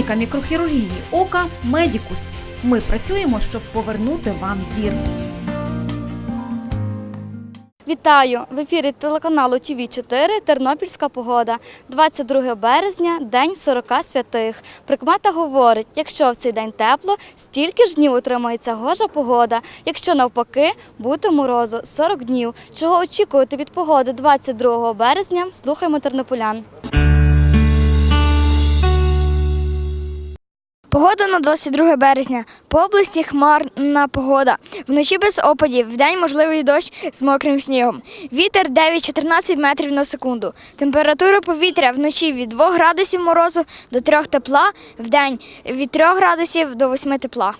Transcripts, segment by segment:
Клініка мікрохірургії ока Медікус. Ми працюємо, щоб повернути вам зір. Вітаю в ефірі телеканалу ТВ 4 Тернопільська погода. 22 березня, день 40 святих. Прикмета говорить: якщо в цей день тепло, стільки ж днів утримається гожа погода. Якщо навпаки, буде морозу 40 днів. Чого очікувати від погоди 22 березня? Слухаймо тернополян. Погода на 22 березня. По області хмарна погода. Вночі без опадів, вдень можливий дощ з мокрим снігом. Вітер 9-14 метрів на секунду. Температура повітря вночі від 2 градусів морозу до 3 тепла, вдень від 3 градусів до 8 тепла.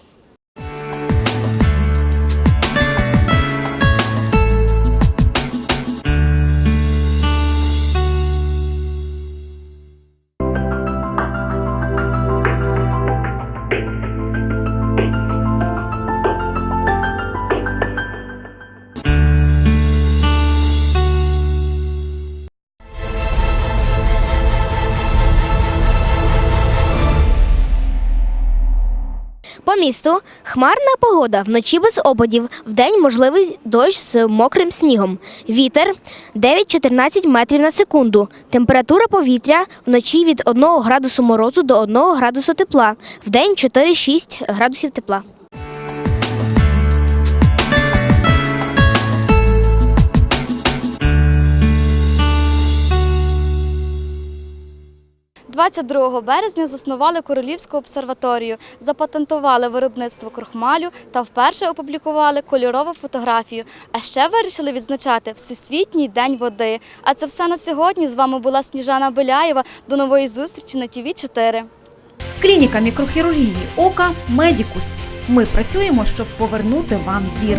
По місту хмарна погода, вночі без опадів, вдень можливий дощ з мокрим снігом. Вітер 9-14 метрів на секунду. Температура повітря вночі від 1 градусу морозу до 1 градусу тепла. Вдень 4-6 градусів тепла. – 22 березня заснували Королівську обсерваторію, запатентували виробництво крохмалю та вперше опублікували кольорову фотографію. А ще вирішили відзначати Всесвітній день води. А це все на сьогодні. З вами була Сніжана Беляєва. До нової зустрічі на ТВ 4 Клініка мікрохірургії ока Медікус. Ми працюємо, щоб повернути вам зір.